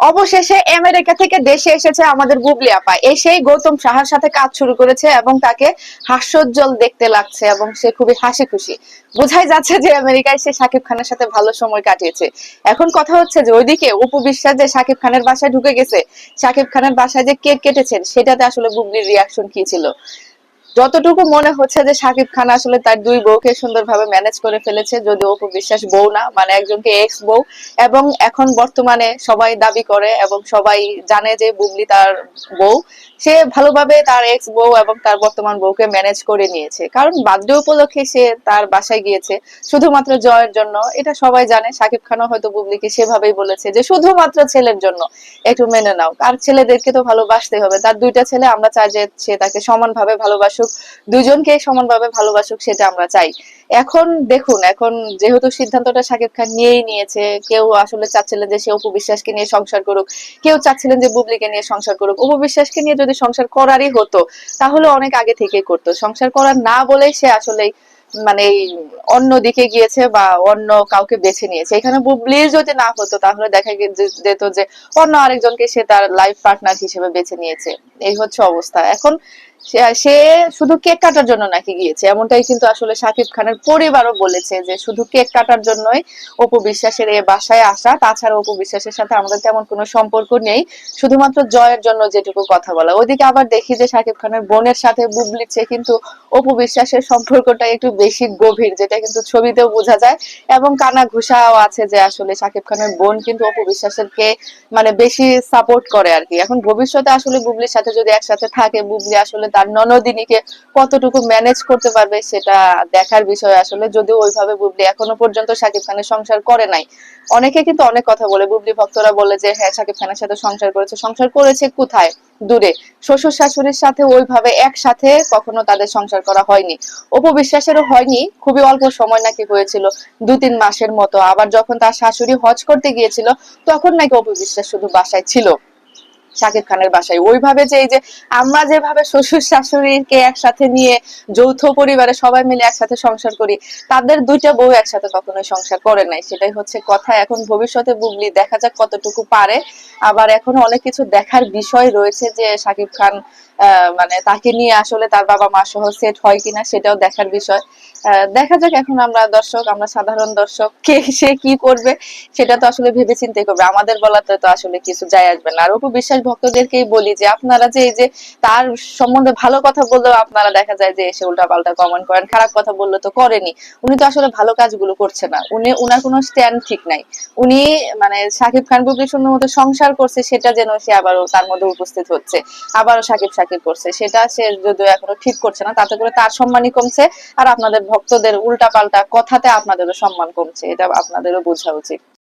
অবশেষে আমেরিকা থেকে দেশে এসেছে আমাদের বুবলি আপা। এসেই গৌতম সাহার সাথে কাজ শুরু করেছে এবং তাকে হাস্যোজ্জ্বল দেখতে লাগছে এবং সে খুবই হাসি খুশি। বোঝাই যাচ্ছে যে আমেরিকায় সে শাকিব খানের সাথে ভালো সময় কাটিয়েছে। এখন কথা হচ্ছে যে ওইদিকে অপু বিশ্বাস যে শাকিব খানের বাসায় ঢুকে গেছে, শাকিব খানের বাসায় যে কেক কেটেছেন, সেটাতে আসলে বুবলির রিয়াকশন কি ছিল? যতটুকু মনে হচ্ছে যে শাকিব খান আসলে তার দুই বউকে সুন্দরভাবে ম্যানেজ করে ফেলেছে যদি অপু বিশ্বাস বউ না মানে একজনকে এক্স বউ, এবং এখন বর্তমানে সবাই দাবি করে এবং সবাই জানে যে বুবলি তার বউ, সে ভালোভাবে তার এক্স বউ এবং তার বর্তমান বউকে ম্যানেজ করে নিয়েছে। কারণ বার্থডে উপলক্ষে সে তার বাসায় গিয়েছে শুধুমাত্র জয়ের জন্য, এটা সবাই জানে, শাকিব খানও হয়তো বুবলিকে সেভাবেই বলেছে যে শুধুমাত্র ছেলের জন্য, একটু মেনে নাও। আর ছেলেদেরকে তো ভালোবাসতে হবে, তার দুইটা ছেলে আমরা চাই যে সে তাকে সমানভাবে ভালোবাসুক দুজনকে সমানভাবে ভালোবাসুক, সেটা আমরা চাই। এখন দেখুন, এখন যেহেতু সিদ্ধান্তটা শাকিব খান নিয়েই নিয়েছে, কেউ আসলে চাচ্ছিলেন যে সে অপু বিশ্বাসকে নিয়ে সংসার করুক, কেউ চাচ্ছিলেন যে বুবলিকে নিয়ে সংসার করুক। অপু বিশ্বাসকে নিয়ে যদি সংসার করারই হতো, তাহলে অনেক আগে থেকে করতো। সংসার করার না বলেই সে আসলে মানে অন্য দিকে গিয়েছে বা অন্য কাউকে বেছে নিয়েছে। এখানে বুবলির যদি না হতো, তাহলে দেখা যেত যে অন্য আরেকজনকে সে তার লাইফ পার্টনার হিসেবে বেছে নিয়েছে। এই হচ্ছে অবস্থা। এখন সে- শুধু কেক কাটার জন্য নাকি গিয়েছে? এমনটাই কিন্তু আসলে শাকিব খানের পরিবারও বলেছে যে শুধু কেক কাটার জন্যই অপু বিশ্বাসের এ বাসায় আসা, তাছাড়া অপু বিশ্বাসের সাথে আমাদের তেমন কোনো সম্পর্ক নেই। শুধুমাত্র জয়ের জন্য যেটুকু কথা বলা। ওইদিকে আবার দেখি যে শাকিব খানের বোনের সাথে বুবলিছে কিন্তু অপু বিশ্বাসের সম্পর্কটা একটু বেশি গভীর, যেটা কিন্তু ছবিতেও বোঝা যায়। এবং কানা ঘুষাও আছে যে আসলে শাকিব খানের বোন কিন্তু অপু বিশ্বাসের কে মানে বেশি সাপোর্ট করে আর কি। এখন ভবিষ্যতে আসলে বুবলির সাথে যদি একসাথে থাকে, বুবলি আসলে তার ননদিনীকে কতটুকু ম্যানেজ করতে পারবে সেটা দেখার বিষয় আসলে। যদিও ওইভাবে বুবলি এখনও পর্যন্ত শাকিব খানের সংসার করে নাই। অনেকে কিন্তু অনেক কথা বলে। বুবলি ভক্তরা বলে যে হ্যাঁ শাকিব খানের সাথে সংসার করেছে। সংসার করেছে কোথায়? দূরে। শ্বশুর শাশুড়ির সাথে ওইভাবে একসাথে কখনো তাদের সংসার করা হয়নি। অপু বিশ্বাসেরও হয়নি। খুবই অল্প সময় নাকি হয়েছিল দু তিন মাসের মতো। আবার যখন তার শাশুড়ি হজ করতে গিয়েছিল, তখন নাকি অপু বিশ্বাস শুধু বাসায় ছিল। শাকিব খানের বাসায়। ওইভাবে যে এই যে আমরা যেভাবে শ্বশুর শাশুড়িকে একসাথে নিয়ে যৌথ পরিবারে সবাই মিলে একসাথে সংসার করি, তাদের দুইটা বউ একসাথে কখনোই সংসার করে নাই। সেটাই হচ্ছে কথা। এখন ভবিষ্যতে বুবলি দেখা যাক কতটুকু পারে। আবার এখন অনেক কিছু দেখার বিষয় রয়েছে যে শাকিব খান মানে তাকে নিয়ে আসলে তার বাবা মা সহ সেট হয় কিনা সেটাও দেখার বিষয়। দেখা যাক এখন আমরা দর্শক, আমরা সাধারণ দর্শক, কে, সে কি করবে সেটা তো আসলে ভেবে চিন্তে করবে। আমাদের বলাতে তো আসলে কিছু যায় আসবে না। আর অপু বিশ্বাস ভক্তদেরকেই বলি যে, আপনারা যে, এই যে তার সম্বন্ধে ভালো কথা বললেও আপনারা দেখা যায় যে এসে উল্টা পাল্টা কমেন্ট করেন। খারাপ কথা বললে তো করেনি। উনি তো আসলে ভালো কাজগুলো করছে না। উনি, উনার কোনো স্ট্যান্ড ঠিক নাই। উনি মানে সাকিব খান বুবলি শূন্য মতো সংসার করছে, সেটা যেন সে আবারও তার মধ্যে উপস্থিত হচ্ছে। আবারও সাকিব সাকিব করছে। সেটা সে যদিও এখনও ঠিক করছে না, তাতে করে তার সম্মানই কমছে আর আপনাদের ভক্তদের উল্টা পাল্টা কথাতে আপনাদেরও সম্মান কমছে, এটা আপনাদেরও বোঝা উচিত।